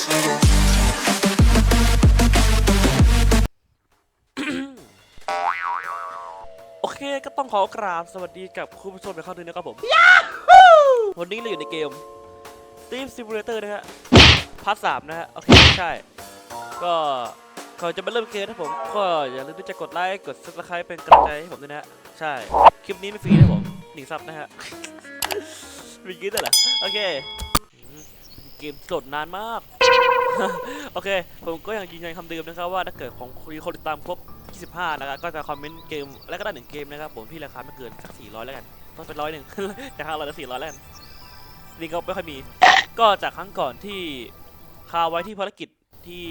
โอเคก็ต้องขอกราบสวัสดีกับคุณผู้ชมในครั้งหนึงนะครับผม วันนี้เราอยู่ในเกม Team Simulator นะฮะพาร์ทสามนะฮะ โอเค ใช่ ก็ก่อนจะมาเริ่มเกมนะผม ก็อย่าลืมที่จะกดไลค์ กด subscribe เป็นกำลังใจให้ผมด้วยนะฮะ ใช่ คลิปนี้ไม่ฟรีนะผมหนึ่งซับนะฮะมีกินได้เหรอโอเคอืม เกมโหลดนานมาก โอเค ผมก็ยังยืนยันคำเดิมนะครับว่าถ้าเกิดของคุยคนติดตามครบ 25 นะครับ ก็จะคอมเมนต์เกมแล้วก็ได้หนึ่งเกมนะครับผมที่ราคาไม่เกินสัก 400 แล้วกัน ต้องเป็นร้อยหนึ่งจากห้าร้อยแล้ว400แล้วกันนี่ก็ไม่ค่อยมี ก็จากครั้งก่อนที่คาไว้ที่ภารกิจที่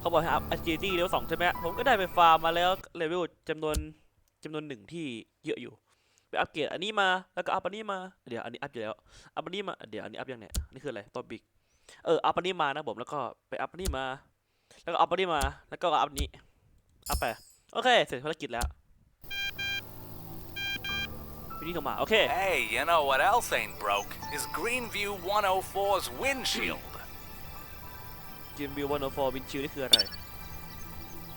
เขาบอกให้อัพ agility เลเวล2ใช่ไหมผมก็ได้ไปฟาร์มมาแล้วเลเวลจำนวนจำนวนหนึ่งที่เยอะอยู่ ไปอัปเกรดอันนี้มา แล้วก็อัพอันนี้มา เดี๋ยวอันนี้อัพอยู่แล้ว อัพอันนี้มา เดี๋ยวอันนี้อัพยังเนี่ยนี่คืออะไรตัวบิ๊ก เออ อัพอันนี้มานะผม แล้วก็ไปอัพอันนี้มา แล้วก็อัพอันนี้มา แล้วก็อัพอันนี้ อัพไป โอเค เสร็จภารกิจแล้ววิธีเข้ามา โอเค Hey, you know what else ain't broke? Is Greenview 104's windshield. จิมบิววันโอฟอร์วินชิลนี่คืออะไร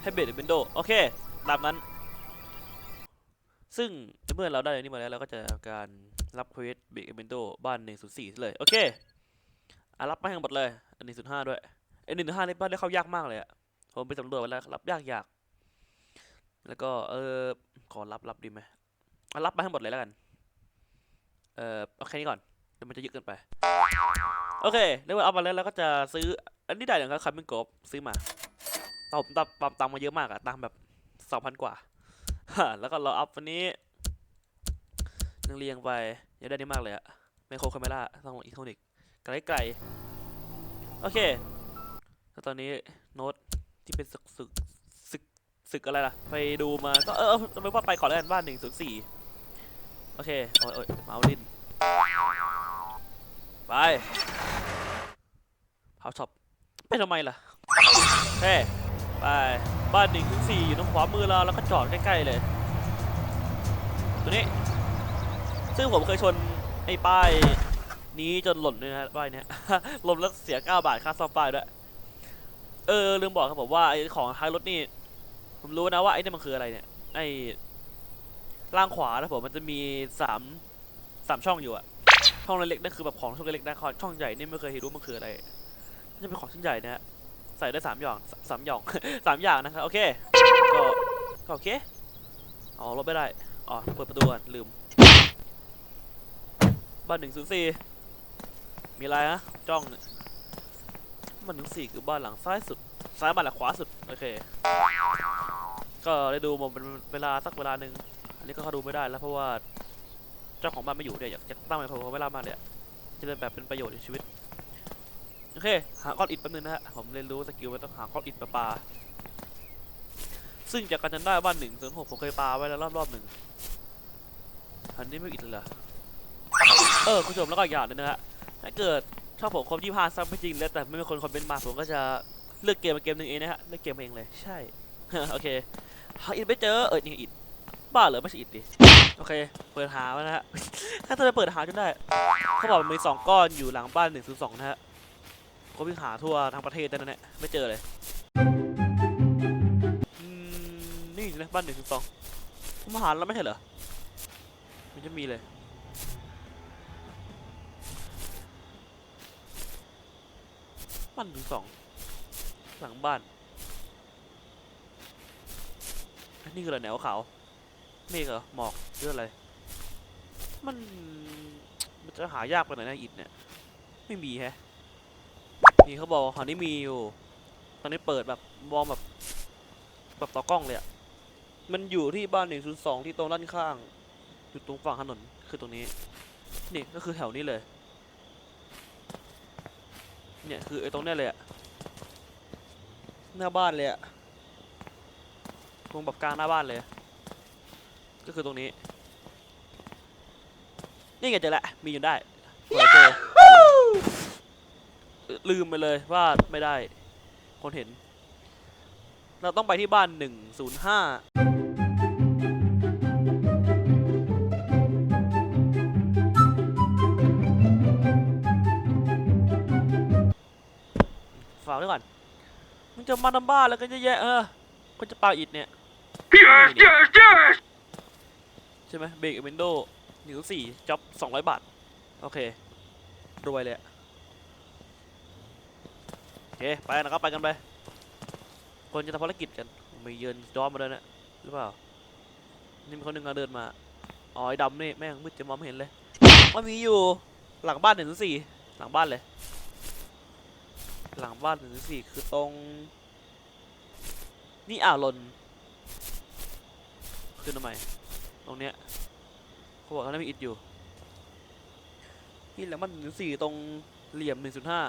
ให้เบรดเบนโด โอเค ตามนั้น ซึ่งเมื่อเราได้อันนี้มาแล้วเราก็จะทำการรับเควสเบรกเบนโดบ้าน104เลย โอเคอะรับมาให้หมดเลยอัน105ด้วยไอ้105ในบ้านได้เข้ายากมากเลยอะผมไปสำรวจมาแล้วรับยากยากแล้วก็เออขอรับรับดีไหมอะรับมาให้หมดเลยแล้วกัน เออเอาแค่นี้ก่อนเดี๋ยวมันจะเยอะเกินไป โอเคเรียว่าเอามาแล้วเราก็จะซื้ออันนี้ได้อย่างครับคัมมิ่งกบซื้อมาตผมตับปรับตังมาเยอะมากอะตังแบบสองพันกว่า แล้วก็เราอัพวันนี้ยังเรียงไปยังได้ดีมากเลยอะไมโครคาเมล่าต้องอิเล็กทรอนิกไกลไกลๆโอเค แล้วตอนนี้โน้ตที่เป็นศึกศึกศึกศึกอะไรล่ะ ไปดูมาก็เออไม่ว่าไปก่อนแล้วกันบ้านหนึ่งศูนย์สี่โอเคโอ้ยโอ้ยเมาส์ลิ้นไปเผาช็อปไปทำไมล่ะเฮ้ไป บ้านหนึ่งถึงสี่อยู่ตรงขวามือเราแล้วก็จอดใกล้ๆเลย ตัวนี้ ซึ่งผมเคยชนไอ้ป้ายนี้จนหล่นเลยนะป้ายเนี้ยหล่นแล้วเสีย9บาทค่าซ่อมป้ายด้วย เออลืมบอกครับผมว่าไอ้ของท้ายรถนี่ ผมรู้นะว่าไอ้นี่มันคืออะไรเนี่ย ไอ้ล่างขวานะผมมันจะมีสามสามช่องอยู่อะช่องเล็กๆนั่นคือแบบของช่องเล็กๆนะช่องใหญ่นี่ไม่เคยเห็นรู้มันคืออะไรน่าจะเป็นของชิ้นใหญ่นะฮะ ส่ได้สามอย่างสามอย่างสามอย่างนะครับโอเคก็ก็โอเคอ๋อรถไม่ได้อ๋อเปิดประตูก่อนลืมบ้านหนึ่งศูนย์สี่มีอะไรฮะจ้องเนี่ยบ้านหนึ่งสี่คือบ้านหลังซ้ายสุดซ้ายบ้านหลังขวาสุดโอเคก็ได้ดูมาเป็นเวลาสักเวลาหนึ่งอันนี้ก็เขาดูไม่ได้แล้วเพราะว่าเจ้าของบ้านไม่อยู่เนี่ยอยากจะตั้งไมโครเวลามากเลยจะเป็นแบบเป็นประโยชน์ในชีวิต เค หาก้อนอิฐแป๊บนึงนะฮะ ผมเรียนรู้สกิลไว้ต้องหาก้อนอิฐมาปา ซึ่งจากการจำได้บ้าหนึ่งศูนหกผมเคยปาไว้แล้วรอบรอบหนึ่งอันนี้ไม่อิฐเลยเหรอเออ คุณผู้ชมแล้วก็อีกอย่างนึงนะฮะ ถ้าเกิดชอบผมครบยี่ห้าซับไม่จริงแล้วแต่ไม่มีคนคอมเมนต์มาผมก็จะเลือกเกมมาเกมหนึ่งเองนะฮะ เลือกเกมเองเลย ใช่ โอเค หาอิดไม่เจอ เออนี่อิดบ้าเหรอไม่ใช่อิดดิ โอเค เปิดหามานะฮะ ถ้าจะไปเปิดหาจนได้ เขาบอกมันมีสองก้อนอยู่หลังบ้านหนึ่งศูนย์สองนะฮะ ก็วิ่งหาทั่วทั้งประเทศแต่นั่นแหละไม่เจอเลยนี่นะบ้านหนึ่งศูนย์สองมาหาแล้วไม่ใช่เหรอมันจะมีเลยบ้านหนึ่งสองหลังบ้านอันนี่คืออะไรแนวขาวเมฆเหรอหมอกหรืออะไร มันมันจะหายากไปหน่อยนะอิฐเนี่ย ไม่มีแฮะ นี่เขาบอกหอนี้มีอยู่ ตอนนี้เปิดแบบมองแบบแบบต่อกล้องเลยอะมันอยู่ที่บ้านหนึ่งศูนย์สองที่ตรงด้านข้าง อยู่ตรงฝั่งถนนคือตรงนี้ นี่ก็คือแถวนี้เลย เนี่ยคือไอ้ตรงเนี้ยเลยอะหน้าบ้านเลยอะตรงแบบกลางหน้าบ้านเลย ก็คือตรงนี้ นี่ไงเจอละ มีอยู่ได้เจอ ลืมไปเลยว่าไม่ได้ คนเห็น เราต้องไปที่บ้านหนึ่งศูนย์ห้าฝากไว้ก่อน มึงจะมาทำบ้านแล้วกันเยอะแยะเออคนจะปาอิดเนี่ย Yes, yes, yes! ใช่ไหมเบรกวินโดว์หนึ่งสี่จ็อบสองร้อยบาท โอเค รวยเลยอะ โอเคไปนะครับไปกันไป คนจะทำภารกิจกันมีเยือนจอมมาเลยนะหรือเปล่า นี่มีคนหนึ่งเดินมาอ๋อไอ้ดำนี่แม่งมืดจะมองไม่เห็นเลยมันมีอยู่หลังบ้านหนึ่งสี่หลังบ้านเลย หลังบ้านหนึ่งสี่คือตรง นี่อ่าวลนขึ้นทำไมตรงเนี้ยเขาบอกเขาได้มีอิดอยู่นี่แหละมันหนึ่งสี่ตรงเหลี่ยมหนึ่งศูนย์ห้า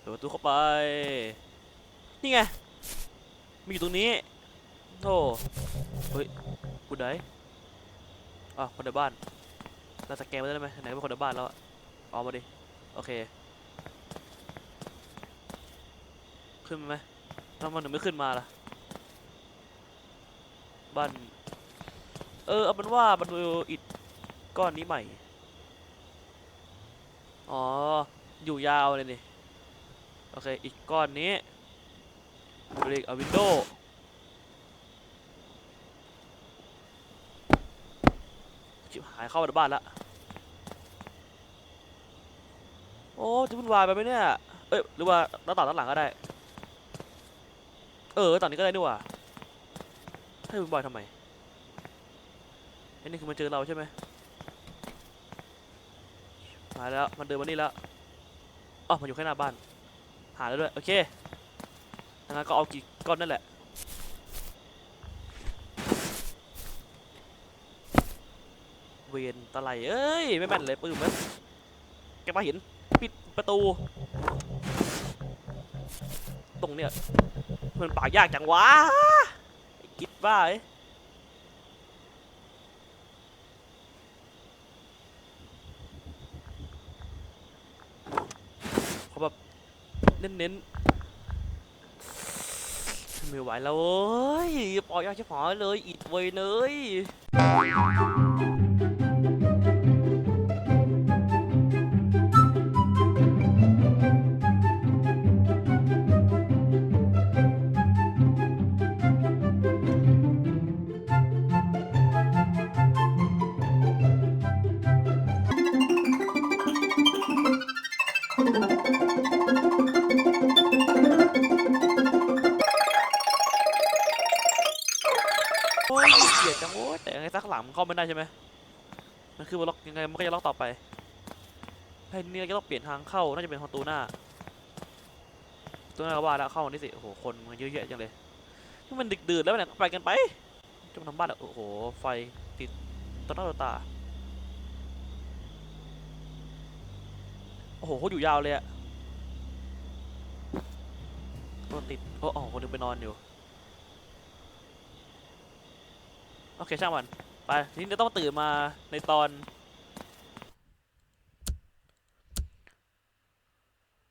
เปิดประตูเข้า ไป นี่ไงมีอยู่ตรงนี้โธ่เฮ้ยกูได้อะคนในบ้านเราสแกนไปได้ไหมไหนเป็นคนในบ้านแล้วอะเอามาดิโอเค ขึ้นไหมทำไมถึงไม่ขึ้นมาล่ะบ้านเออเอาเป็นว่ามันดูอิดก้อนนี้ใหม่ อ๋อ อยู่ยาวเลยนี่ โอเค อีกก้อนนี้เบรกเอาวินโดว์ชิบหายเข้ามาในบ้านละ โอ้ จะวุ่นวายไปไหมเนี่ย เอ้ย หรือว่าหน้าต่างด้านหลังก็ได้ เออต่างนี้ก็ได้นี่หว่าให้วุ่นวายทำไมไอ้นี่คือมันเจอเราใช่ไหมมาแล้ว มันเดินมานี่แล้วอ๋อมันอยู่แค่หน้าบ้าน หาแล้วด้วย โอเคงั้นก็เอากี่ก้อนนั่นแหละ เวียนตะไลเอ้ย ไม่แม่นเลยปืนมันแกมาเห็นปิดประตู ตรงเนี้ยมันปากยากจังวะ คิดว่าไอ้ยเขาแบบ เน้นๆไม่ไหวแล้วเว้ยปล่อยยากชิบหายเลยอิดเวยเลย ซักหลังมันเข้าไม่ได้ใช่ไหมมันคือมันล็อกยังไงมันก็จะล็อกต่อไปให้นี่เราจะต้องเปลี่ยนทางเข้าน่าจะเป็นประตูหน้าประตูหน้าก็ว่าแล้วเข้านี่สิโอ้โหคนมันเยอะแยะจังเลยนี่มันดึกดื่นแล้วเนี่ยไปกันไปจะมาทำบ้านแล้วโอ้โหไฟติดต่อหน้าต่อตาโอ้โหเขาอยู่ยาวเลยอะตัวติดโอ้โหคนหนึงไปนอนอยู่ โอเคช่างมันไปทีนี้เราต้องตื่นมาในตอน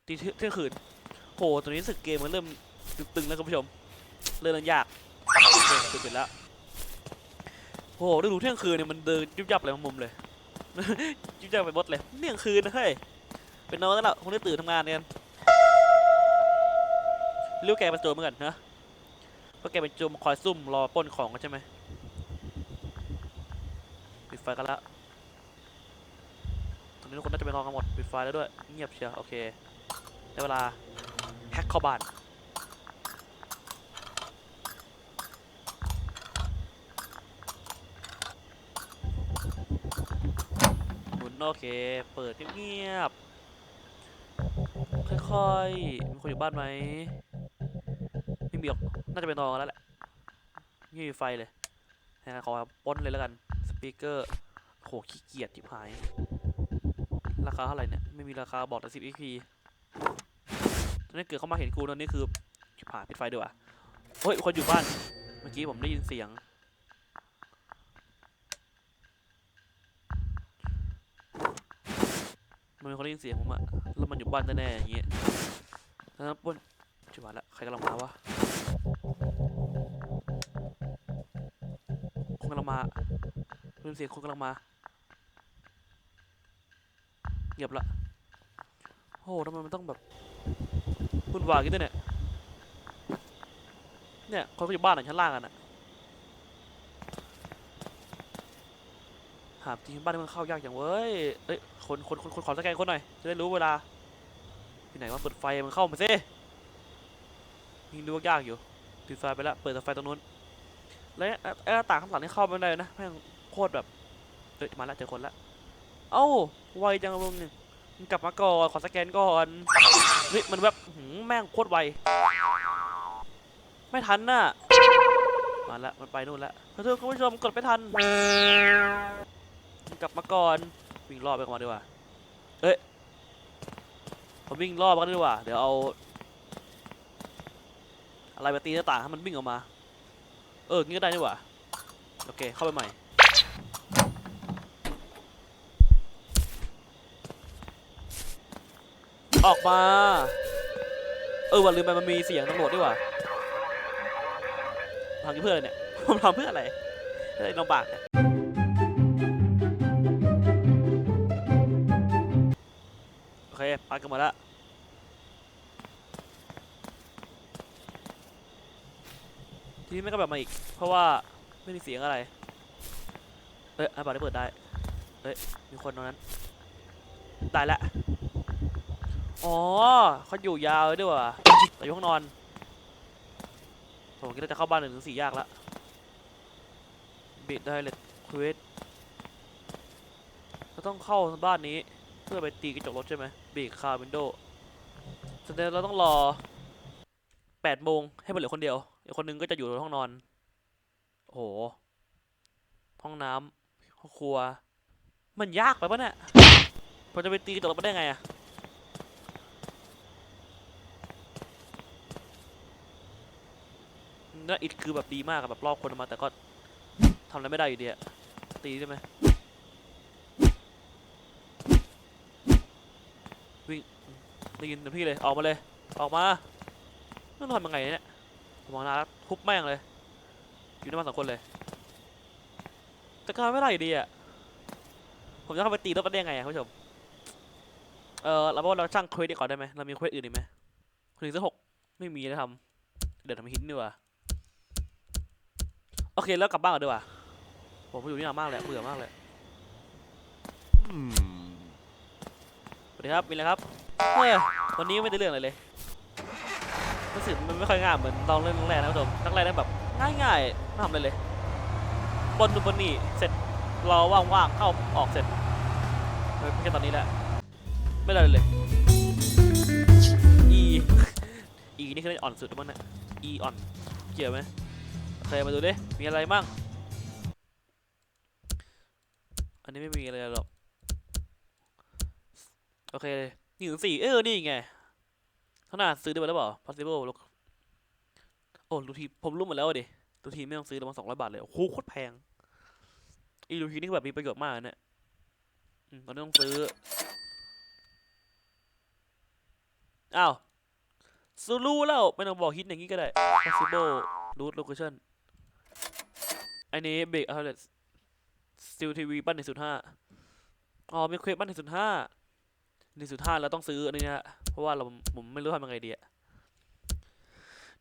ตีเที่ยงคืนโหตอนนี้รู้สึกเกมมันเริ่มตึงๆแล้วคุณผู้ชม เริ่มยากเกมตึงๆแล้วโหไดูดูเที่ยงคืนเนี่ยมันเดินยุบยับเลยมุมเลยยุบยับไปหมดเลยเที่ยงคืนนะเฮ้ยเป็นนอนแล้วล่ะคงได้ตื่นทำงานกันเรียกแกเป็นโจรเหมือนกันนะเพราะแกเป็นโจมคอยซุ่มรอป้นของกันใช่ไหม ไฟกันและตอนนี้ทุกคนน่าจะไปนอนกันหมดปิดไฟแล้วด้วย เงียบเชียว โอเค ได้เวลาแฮกเข้าบ้านหมุนโอเค เปิดเงียบๆค่อยๆ มีคนอยู่บ้านไหมไม่มีหรอก น่าจะไปนอนกันแล้วแหละ ไม่มีไฟเลยขอป้นเลยแล้วกัน ปีกเกอร์โหขี้เกียจจิบหาย ราคาเท่าไหร่เนี่ย ไม่มีราคาบอกแต่10 XP ตอนนี้เกิดเข้ามาเห็นกูตอนนี้คือจิบหายปิดไฟดีกว่าเฮ้ย คนอยู่บ้าน เมื่อกี้ผมได้ยินเสียง มันมีคนได้ยินเสียงผมอะแล้วมันอยู่บ้านแน่ๆอย่างเงี้ยนะครับปล้นชิบหาละใครกำลังมาวะคนกำลังมา เป็นเสียงคนกำลังมาเงียบละโอ้ทำไมมันต้องแบบวุ่นวายกันด้วยเนี่ย เนี่ยคนก็อยู่บ้านหลังชั้นล่างกันอะหามจริงบ้านมันเข้ายากอย่างเว้ย เอ้ย คนคนคนคนขอสแกนคนหน่อย จะได้รู้เวลา ที่ไหนว่าเปิดไฟมันเข้ามาสิยิงดูว่ายากอยู่ปิดไฟไปแล้ว เปิดแต่ไฟตรงนู้น แล้วไอ้ต่างข้างหลังนี่เข้าไม่ได้นะแม่ง โคตรแบบเอ้ยมาแล้วเจอคนละเอ้าไวจังมึงมึงกลับมาก่อนขอสแกนก่อนเฮ้ยมันแบบหืมแม่งโคตรไวไม่ทันน่ะมาละมันไปนู่นละขอโทษคุณผู้ชมกดไม่ทันกลับมาก่อนวิ่งรอบไปก่อนดีกว่าเอ้ยผมวิ่งรอบกันดีกว่าเดี๋ยวเอาอะไรมาตีหน้าต่างให้มันวิ่งออกมา เอองี้ก็ได้นี่หว่า โอเค เข้าไปใหม่ ออกมา เออวันลืมไปมันมีเสียงตำรวจด้วยว่ะทำเพื่ออะไรเนี่ยผมทำเพื่ออะไรอะไรลำบากเนี่ยโอเคไปกันหมดละทีนี้ไม่ก็แบบมาอีก เพราะว่าไม่มีเสียงอะไร เอ้ยอาบาได้เปิดได้ เอ้ย มีคนตรงนั้นได้ละ อ๋อเขาอยู่ยาวเลยด้วยว่ะแต่อยู่ห้องนอนผมคิดว่าจะเข้าบ้านหนึ่งถึงสี่ยากละบิดได้เลยควิดเราต้องเข้าบ้านนี้เพื่อไปตีกระจกรถใช่ไหมบีคาร์วินโดว์แสดงเราต้องรอแปดโมงให้มันเหลือคนเดียวอีกคนนึงก็จะอยู่ในห้องนอน โอ้โห ห้องน้ำห้องครัว มันยากไปปะเนี่ยผมจะไปตีกระจกรถมาได้ไงอะ น่าอิดคือแบบดีมากอะแบบรอบคนออกมาแต่ก็ทำอะไรไม่ได้อยู่ดีอะตีได้ไหมวิ่งได้ยินเต็มที่เลยออกมาเลยออกมาต้องทำยังไงเนี่ยมองหน้าทุบแม่งเลย อยู่ในบ้านสองคนเลยแต่ก็ไม่ได้อยู่ดีอะผมจะเข้าไปตีรถมันได้ยังไงอะคุณผู้ชมเออเราบอกว่าเราช่างเควสดีก่อนได้ไหมเรามีเควสอื่นอีกไหมหนึ่งสักหกไม่มีนะทำเดี๋ยวทำหินดีกว่า โอเคแล้วกลับบ้านก่อนดีกว่าผมอยู่นี่นานมากเลยเบื่อมากเลยสวัสดีครับมีอะไรครับเฮ้ยวันนี้ไม่ได้เรื่องอะไรเลยรู้สึกมันไม่ค่อยง่ายเหมือนตอนเล่นแรกๆนะผู้ชมนักแรกนั่นแบบง่ายๆไม่ทำอะไรเลยบนนู่นบนนี่เสร็จรอว่างๆเข้าออกเสร็จไม่ใช่ตอนนี้แหละไม่ได้เลย E E นี่คืออ่อนสุดแล้วมั้งเนี่ย E อ่อนเกี่ยวไหมโอ เคมาดูดิ มีอะไรมั่ง อันนี้ไม่มีอะไรหรอก โอเคหนึ่งถึงสี่เออ นี่ไงข้านาซื้อได้ไปแล้วเปล่า possible ลโอ้ลูทีผมรู้หมดแล้วดิลูทีไม่ต้องซื้อแล้วมันสองร้อยบาทเลย โอ้โหโคตรแพง อีลูทีนี่แบบมีประโยชน์มากนะเนี่ยอืมตอนนี้ต้องซื้อ อ้าวซูรู้แล้วไม่ต้องบอกฮิตอย่างนี้ก็ได้ possible root location อันนี้ big outlet steel tv บ้านหนึ่งจุดห้าอ๋อมีเควสบ้านหนึ่งจุดห้าหนึ่งจุดห้าแล้วต้องซื้ออันนี้นะเพราะว่าเราผมไม่รู้ทำยังไงดีอะ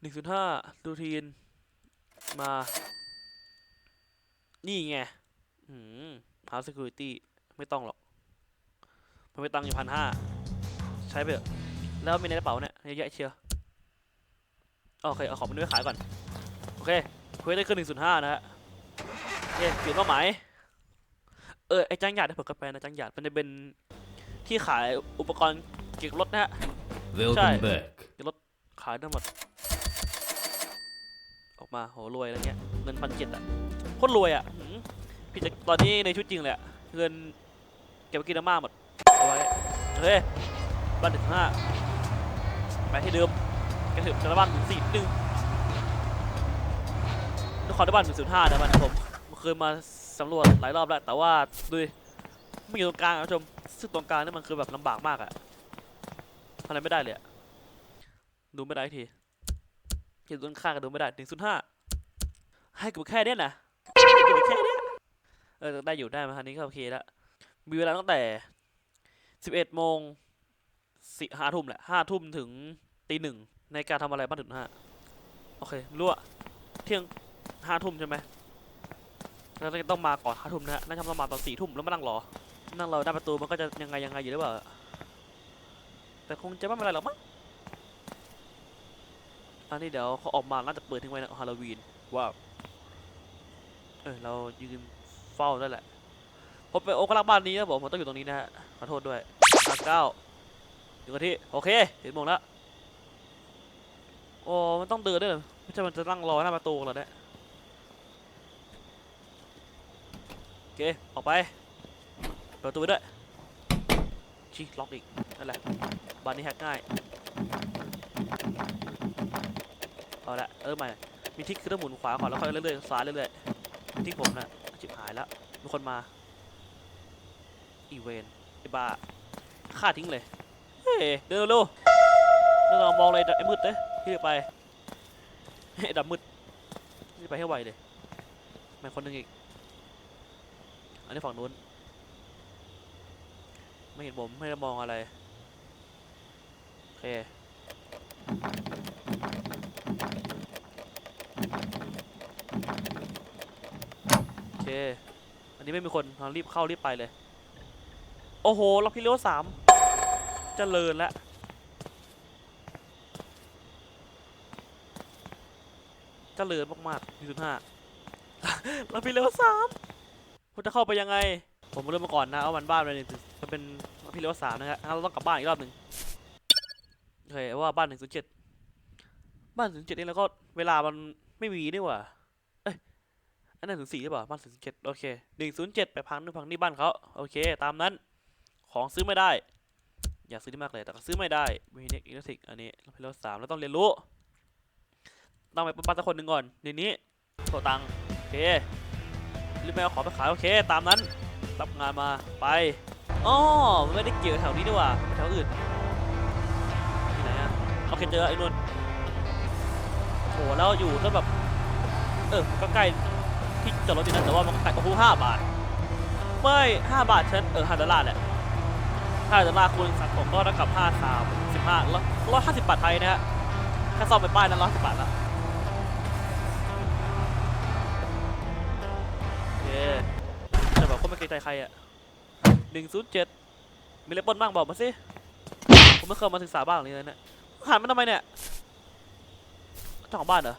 หนึ่งศูนย์ห้าดูทีน มา นี่ไงอืม House Security ไม่ต้องหรอก มันไม่ตังค์อยู่พันห้าใช้ไปเถอะแล้วมีในกระเป๋าเนี่ยเยอะแยะเชียวโอเค เอาของมันไว้ขายก่อน โอเคเควสได้ขึ้นหนึ่งศูนย์ห้านะฮะ โอเคเปลี่ยนเป้าหมายเออไอ้จังหยาดที่ผมกาแฟนะจังหยาดมันจะเป็นที่ขายอุปกรณ์เกี่ยวกับรถนะฮะ Welcome Cioè- back. ขายทั้งหมด ออกมาโหรวยอะไรเงี้ยเงินพันเจ็ดอะโคตรรวยอะหืมพี่จะตอนนี้ในชุดจริงเลยอะเงินเก็บไปกินน้ำมาหมดเอาไว้เฮ้ยบ้านหนึ่งห้าไปที่เดิมกระถึบจะบ้านหนึ่งสี่หนึ่ง นครบ้านหนึ่งศูนย์ห้านะมันนะผมผมเคยมาสำรวจหลายรอบแล้ว แต่ว่าดูดิไม่อยู่ตรงกลางอะคุณผู้ชมซึ่งตรงกลางนี่มันคือแบบลำบากมากอะทำอะไรไม่ได้เลยดูไม่ได้ทีเขียนต้นค่ากันดูไม่ได้หนึ่งศูนย์ห้าให้กูแค่เนี้ยนะให้กูแค่เนี้ยเออได้อยู่ได้มาทันนี้ก็โอเคแล้วมีเวลาตั้งแต่สิบเอ็ดโมงสี่ห้าทุ่มแหละห้าทุ่มถึงตีหนึ่งในการทำอะไรบ้างถึงห้าโอเครู้อะเที่ยง ห้าทุ่มใช่ไหมแล้วเราจะต้องมาก่อนห้าทุ่มนะฮะน่าจะต้องมาตอนสี่ทุ่มแล้วมานั่งรอ นั่งรอหน้าประตูมันก็จะยังไงยังไงอยู่หรือเปล่า แต่คงจะไม่เป็นไรหรอกมั้งอันนี้เดี๋ยวเขาออกมาน่าจะเปิดทิ้งไว้นะฮาโลวีนว้าว เออเรายืนเฝ้าได้แหละผมเป็นโอกลักบ้านนี้นะผมผมต้องอยู่ตรงนี้นะฮะขอโทษด้วยอาเก้าอยู่กันที่โอเคเห็นโมงแล้วโอ้มันต้องเดินด้วยเหรอไม่ใช่มันจะนั่งรอหน้าประตูเหรอเนี่ย อเค ออกไป เปิดประตูไว้ด้วยชี้ล็อกอีก นั่นแหละ บานนี้แฮกง่าย เอาละ เออใหม่ มีทิกคือต้องหมุนขวาก่อนแล้วค่อยเรื่อยๆ ซ้ายเรื่อยๆที่ผมน่ะจิบหายแล้ว มีคนมา อีเวนไอ้บ้าฆ่าทิ้งเลย เฮ้ยเดินเร็วเดินลองมองเลยไอ้มืดเลยที่ไปไอ้ดำมืดที่ไปให้ไวเลยแม่คนหนึ่งอีก นนี้ฝั่งนู้น ไม่เห็นผมไม่ได้มองอะไร โอเค โอเค อันนี้ไม่มีคนเรารีบเข้ารีบไปเลย โอ้โหล็อกพิเลี้ยวสามเจริญแล้วเจริญมากๆหนึ่งจุดห้าล็อกพิเลี้ยวสาม จะเข้าไปยังไง ผมเริ่มมาก่อนนะเอามันบ้านไปหนึ่งมันเป็นล็อกพิเลวสามนะฮะงั้นเราต้องกลับบ้านอีกรอบหนึ่งโอเคว่าบ้านหนึ่งศูนย์เจ็ดบ้านหนึ่งศูนย์เจ็ดนี่แล้วก็เวลามันไม่มีนี่หว่าอันนั้นถึงสี่หรือเปล่าบ้านถึงเจ็ดโอเคหนึ่งศูนย์เจ็ดไปพังนึงพังนี่บ้านเขาโอเค ตามนั้นของซื้อไม่ได้ อยากซื้อที่มากเลยแต่ก็ซื้อไม่ได้มีเน็กอินทิกอันนี้เราไปรถสามแล้วต้องเรียนรู้ต้องไปปั้นสักคนหนึ่งก่อนในนี้โทรตังค์โอเค รีบไปเอาของไปขายโอเค ตามนั้นรับงานมาไปอ๋อมันไม่ได้เกี่ยวแถวนี้ดีกว่าแถวอื่นที่ไหนอะโอเคเจอไอ้นุ่นโหแล้วอยู่ก็แบบ เออก็ใกล้ที่จอดรถอยู่นะแต่ว่ามันขายโอ้โหห้าบาทไม่ห้าบาทฉันเออห้าดอลลาร์แหละห้าดอลลาร์คูณสักผมก็เท่ากับห้าสามสิบห้าร้อยห้าสิบบาทไทยนะฮะแค่ซ่อมไปป้ายนั้นร้อยสิบบาทละ ต่แบบก็ไม่เกรงใจใครอะหนึ่งศูนย์เจ็ดมีเลปอนบ้างบอกมาสิ ผมไม่เคยมาศึกษาบ้างเลยนี้เลยเนี่ยหันมาทำไมเนี่ยเจ้าของบ้านเหรอ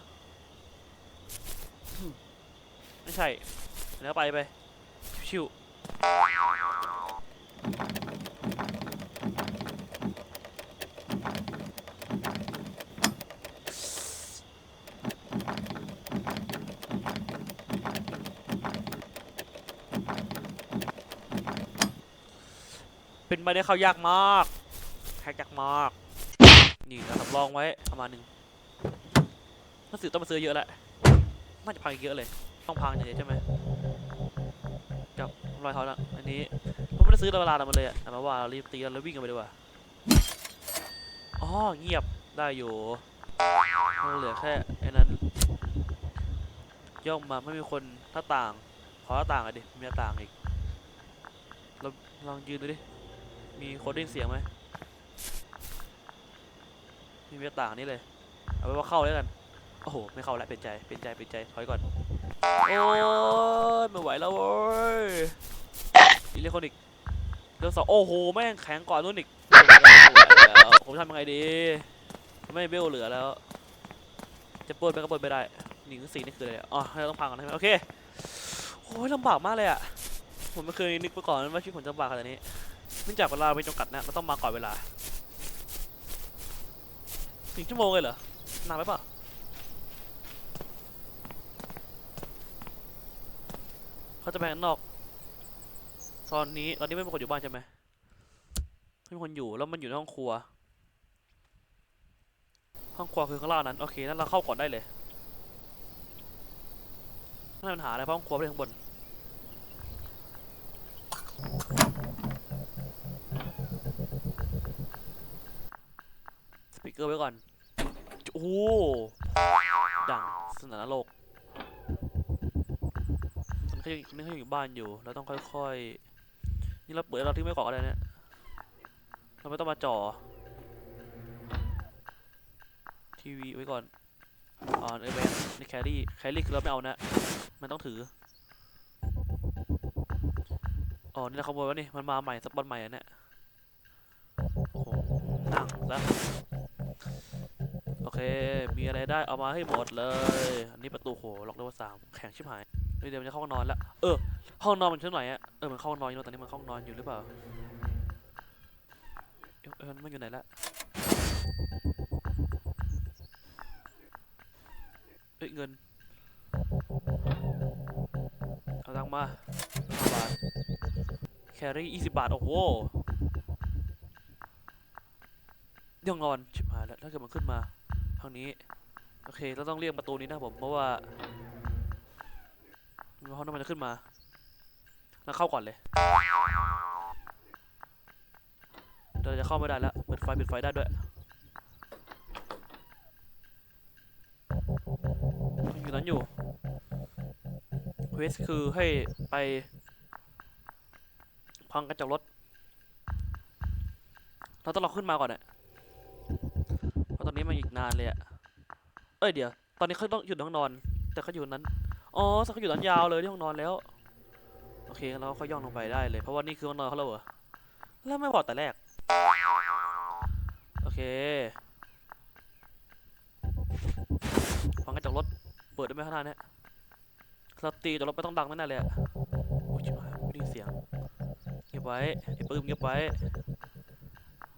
ไม่ใช่เดี๋ยวไปไป ชิว ไปได้เข้ายากมากแฮกยากมาก นี่เราสำรองไว้ประมาณหนึ่งหนังสือต้องมาซื้อเยอะแหละน่าจะพังอีกเยอะเลย ต้องพังอย่างเดียวใช่ไหมกับรอยเท้าละอันนี้ผมไม่ได้ซื้อเวลาเรามาเลยอะแต่มาว่าเรารีบตีแล้ววิ่งกันไปดีกว่าอ๋อเงียบได้อยู่เราเหลือแค่ไอ้นั้น ย่องมาไม่มีคนหน้าต่าง ขอหน้าต่างอะดิมีหน้าต่างอีกเราลองยืนดูดิ มีโคดดิ้งเสียงไหมมีหน้าต่างนี่เลย เอาไว้ว่าเข้าแล้วกัน โอ้โห ไม่เข้าแล้วเปลี่ยนใจ เปลี่ยนใจ เปลี่ยนใจ ถอยก่อน โอ้ยไม่ไหวแล้วโว้ยอิเล็กทรอนิกส์เรื่องสองโอ้โห แม่งแข็งกว่านู่นอีกผมทำยังไงดี ไม่เบลเหลือแล้ว จะปนไปก็ปนไม่ได้หนึ่งสี่นี่คืออะไรอ๋อเราต้องพังก่อนใช่ไหมโอเค โอ้ยลำบากมากเลยอะ ผมไม่เคยนึกมาก่อนว่าชีวิตผมจะลำบากขนาดนี้ เนื่องจากเวลาเป็นจำกัดนะเราต้องมาก่อนเวลาถึงชั่วโมงเลยเหรอนานไปเปล่าเขาจะไปข้างนอกตอนนี้ตอนนี้ไม่มีคนอยู่บ้านใช่ไหมไม่มีคนอยู่แล้วมันอยู่ในห้องครัว ห้องครัวคือข้างล่างนั้นโอเคนั้นเราเข้าก่อนได้เลยไม่มีปัญหาอะไรเพราะห้องครัวไม่ได้ข้างบน กเกอร์ไว้ก่อน โอ้ดังสนานโลกคนนี้เขายังคนนี้เขายังอยู่บ้านอยู่แล้วต้องค่อยๆ นี่เราเปิดเราทิ้งไม่ก่อนอะไรเนี่ย เราไม่ต้องมาจ่อ ทีวีไว้ก่อนอ่าในแบนในแครี่ แครี่คือเราไม่เอานะ มันต้องถือ อ๋อ นี่นะขโมยแล้วนี่ มันมาใหม่สปอนใหม่อันเนี่ยโอ้โหนั่งซะโอเค มีอะไรได้เอามาให้หมดเลย อันนี้ประตูโหล็อกได้ว่าสามแข็งชิบหายเฮ้ยเดี๋ยวมันจะเข้าห้องนอนแล้วเออห้องนอนมันชั้นไหนอะเออมันเข้าห้องนอนอยู่ตอนนี้มันเข้าห้องนอนอยู่หรือเปล่าเออมันอยู่ไหนละเอ้ยเงินเอาตังค์มาห้าบาทแครี่ยี่สิบบาทโอ้โหเดี๋ยวนอนชิบหายแล้วถ้าเกิดมันขึ้นมา ทางนี้ โอเคเราต้องเรียกประตูนี้นะผมเพราะว่าเพราะนั้นมันจะขึ้นมาเราเข้าก่อนเลยเราจะเข้าไม่ได้แล้วเปิดไฟปิดไฟได้ด้วยอยู่นั้นอยู่เควสคือให้ไปพังกระจกรถเราต้องรอขึ้นมาก่อนอะเพรานเลยอะเอ้ยเดี๋ยว ตอนนี้เขาต้องหยุดห้องนอน แต่เขาอยู่นั้น อ๋อสักเขาอยู่นั้นยาวเลยที่ห้องนอนแล้ว โอเคงั้นเราก็ย่องลงไปได้เลย เพราะว่านี่คือห้องนอนเขาแล้วเหรอ แล้วไม่บอกแต่แรก โอเคฟังกระจกรถ เปิดได้ไหมข้างหน้าเนี่ยเราตีจกรถไม่ต้องดังแน่ๆเลยอะโอ้ยชิบหายไม่ได้เสียง เก็บไว้ไอ้ปืนเก็บไว้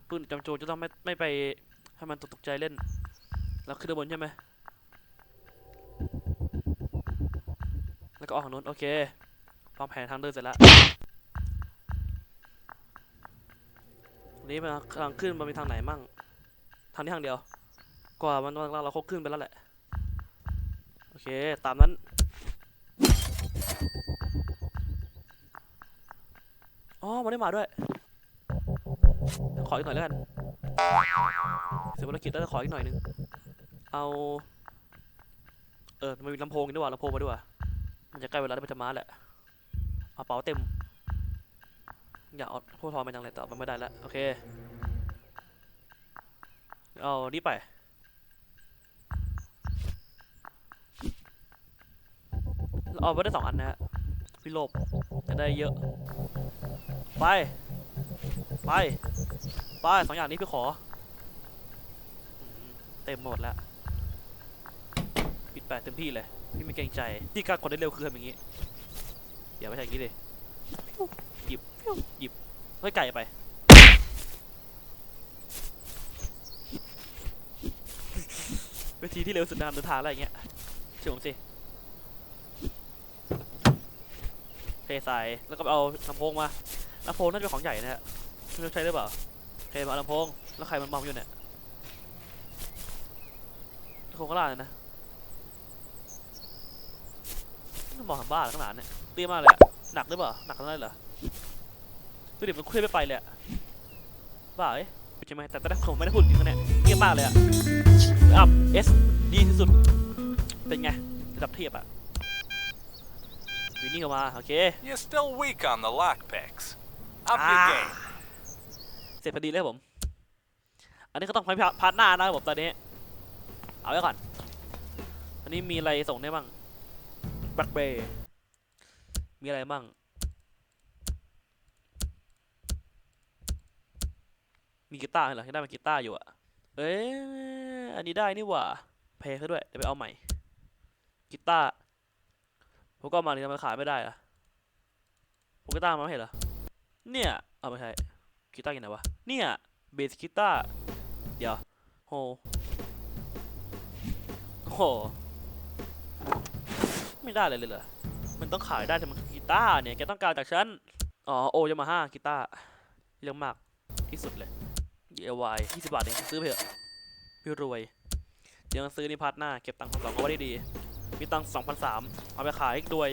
ปืนจำโจจะต้องไม่ไม่ไปให้มันตกใจเล่น แล้วขึ้นด้านบนใช่ไหมแล้วก็ออกทางนู้นโอเควางแผนทางเดินเสร็จแล้วนี้มันกำลังขึ้นมันมีทางไหนมั่ง ทางนี้ทางเดียว กว่ามันเราเราคกขึ้นไปแล้วแหละ โอเค ตามนั้น อ๋อมันได้มาด้วย ขออีกหน่อยแล้วกันเสร็จภารกิจแล้วจะขออีกหน่อยนึง เอา เออมันมีลำโพงอีกด้วยว่ะลำโพงมาด้วย มันจะใกล้เวลาได้ไปจะมาแหละเอาเป๋าเต็ม อย่าเอาพวกทองไปจังเลยแต่เอามันไม่ได้แล้ว โอเค เอานี่ไป เอาไปได้สองอันนะฮะพี่โลบจะได้เยอะ ไป ไป ไปสองอย่างนี้พี่ขอ เต็มหมดแล้ว แปดเต็มที่เลย พี่ไม่เกรงใจ ที่การกดได้เร็วคือทำอย่างนี้ อย่าไม่ใช่อย่างนี้ดิฟิวหยิบหยิบเฮ้ยไก่ไปเวทีที่เร็วสุดนารเดินทางอะไรเงี้ยเชื่อผมสิเทใส่แล้วก็เอาลำโพงมาลำโพงน่าจะเป็นของใหญ่นะฮะไม่รู้ใช่หรือเปล่าเทมาลำโพงแล้วใครมันมองอยู่เนี่ยลำโพงก็ล่าเลยนะ นี่มองทางบ้านขนาดเนี่ยเตี้ยมากเลยอะหนักหรือเปล่าหนักขนาดนั้นเหรอดูดิมันเคลื่อนไม่ไปเลยอะบ้าเอ้ยใช่ไหมแต่ตอนแรกผมไม่ได้พูดจริงนะเนี่ยเงียบมากเลยอะอัพ S ดีที่สุด เป็นไงระดับเทียบอะวินนี่เข้ามาโอเค You're still weak on the lockpicks. Up you Ah. game. เสร็จพอดีเลยครับผม อันนี้ก็ต้องพาพาร์ทหน้านะครับผมตอนนี้ เอาไว้ก่อน อันนี้มีอะไรส่งได้บ้าง แบล็คเบย์มีอะไรบ้าง มีกีตาร์เหรอได้มากีตาร์อยู่อะเอ้ยอันนี้ได้นี่หว่าเพลย์เขาด้วย เดี๋ยวไปเอาใหม่กีตาร์ผมก็มานี่ทำไมขายไม่ได้อะผมกีตาร์มาไม่เห็นเหรอ เนี่ย เอาไม่ใช่กีตาร์อยู่ไหนวะ เนี่ยเบสกีตาร์เดี๋ยวโหโห ไม่ได้เลยเลยเหรอ มันต้องขายได้แต่มันคือกีตาร์เนี่ยแกต้องการจากฉัน อ๋อโอยามาฮ่ากีตาร์เรื่องมากที่สุดเลย DIY 20 บาทเองซื้อไปเถอะพี่รวยเดี๋ยวซื้อนี่พาร์ทหน้าเก็บตังค์พันสองเอาไว้ได้ดี มีตังค์สองพันสามเอาไปขายอีกด้วย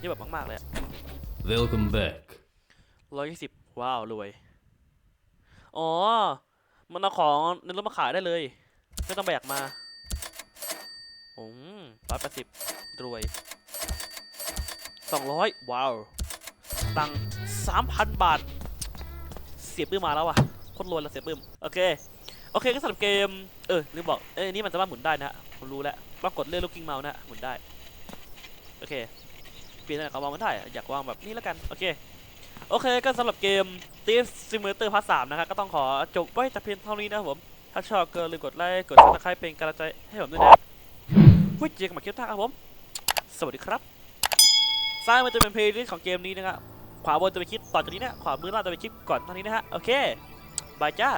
นี่แบบมาก ๆ เลยอะ Welcome back. ร้อยยี่สิบว้าวรวย อ๋อ มันเอาของในรถมาขายได้เลย ไม่ต้องแบกมา อืม ร้อยแปดสิบรวยสองร้อยว้าว ตังสามพันบาท เสียปื้มมาแล้วว่ะโคตรรวยแล้วเสียปื้ม โอเค โอเคก็สำหรับเกม เออลืมบอก เอ้ยนี่มันสามารถหมุนได้นะผมรู้แล้วต้องกดเลื่อนลูกกิ้งเมาส์นะ หมุนได้ โอเคเปลี่ยนอะไรเขาวางมันได้ อยากวางแบบนี้แล้วกัน โอเค โอเคก็สำหรับเกม Thief Simulator Part 3นะครับก็ต้องขอจบไว้แต่เพียงเท่านี้นะผม ถ้าชอบก็ลืมกดไลค์ กดซับสไครป์เป็นกำลังใจให้ผมด้วยนะ ไว้เจอกันใหม่คลิปหน้าครับผม สวัสดีครับ ซ้ายมันจะเป็นเพลย์ลิสต์ของเกมนี้นะครับ ขวาบนจะเป็นคลิปต่อจากนี้นะ ขวามือล่างจะเป็นคลิปก่อนเท่านี้นะฮะ โอเค บายจ้า